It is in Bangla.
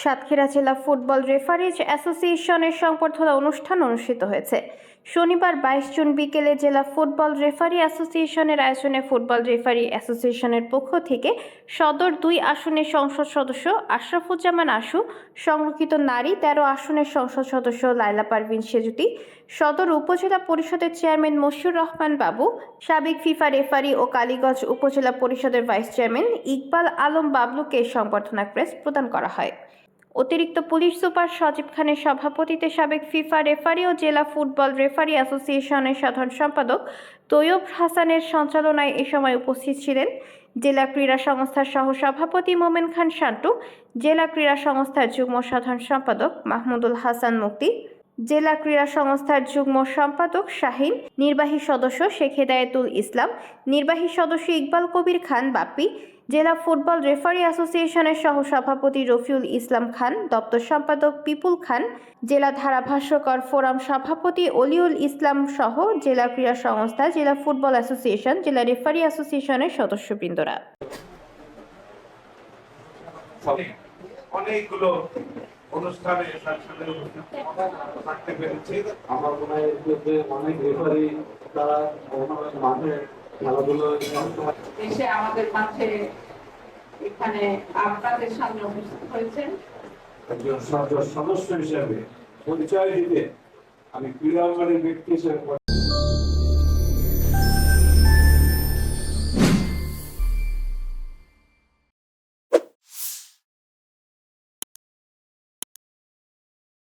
সাতক্ষীরা জেলা ফুটবল রেফারিজ অ্যাসোসিয়েশনের সংবর্ধনা অনুষ্ঠান অনুষ্ঠিত হয়েছে। শনিবার বাইশ জুন বিকেলে জেলা ফুটবল রেফারি অ্যাসোসিয়েশনের আয়োজনে ফুটবল রেফারি অ্যাসোসিয়েশনের পক্ষ থেকে সদর দুই আসনের সংসদ সদস্য আশরাফুজ্জামান আশু, সংরক্ষিত নারী তেরো আসনের সংসদ সদস্য লাইলা পারভিন সেজুতি, সদর উপজেলা পরিষদের চেয়ারম্যান মশিউর রহমান বাবু, সাবেক ফিফা রেফারি ও কালীগঞ্জ উপজেলা পরিষদের ভাইস চেয়ারম্যান ইকবাল আলম বাবলুকে সংবর্ধনা ক্রেস্ট প্রদান করা হয়। অতিরিক্ত পুলিশ সুপার সজীব খানের সভাপতিতে সাবেক ফিফা রেফারি ও জেলা ফুটবল রেফারি অ্যাসোসিয়েশনের সাধারণ সম্পাদক তৈয়ব হাসানের সঞ্চালনায় এ সময় উপস্থিত ছিলেন। জেলা ক্রীড়া সংস্থার সহ সভাপতি মোমেন খান শান্টু, জেলা ক্রীড়া সংস্থার যুগ্ম সাধারণ সম্পাদক মাহমুদুল হাসান মুক্তি জেলা ক্রীড়া সংস্থার যুগ্ম সম্পাদক শাহিন, নির্বাহী সদস্য শেখ হেদায়েতুল ইসলাম, নির্বাহী সদস্য ইকবাল কবির খান বাপ্পি জেলা ফুটবল রেফারি অ্যাসোসিয়েশনের সহ সভাপতি রফিউল ইসলাম খান দপ্তর সম্পাদক পিপুল খান জেলা ধারাভাষ্যকর ফোরাম সভাপতি অলিউল ইসলাম সহ জেলা ক্রীড়া সংস্থা জেলা ফুটবল অ্যাসোসিয়েশন জেলা রেফারি অ্যাসোসিয়েশনের সদস্যবৃন্দরা। অনেকগুলো অনুষ্ঠানে থাকতে পেরেছি। আমার মনে হয় অনেক রেফারি তারা মাঠে এসে আমাদের মাঝে এখানে আপনাদের সামনে উপস্থিত হয়েছেন। একজন সদস্য সদস্য হিসেবে পরিচয় দিতে আমি ক্রীড়াঙ্গনের ব্যক্তি হিসেবে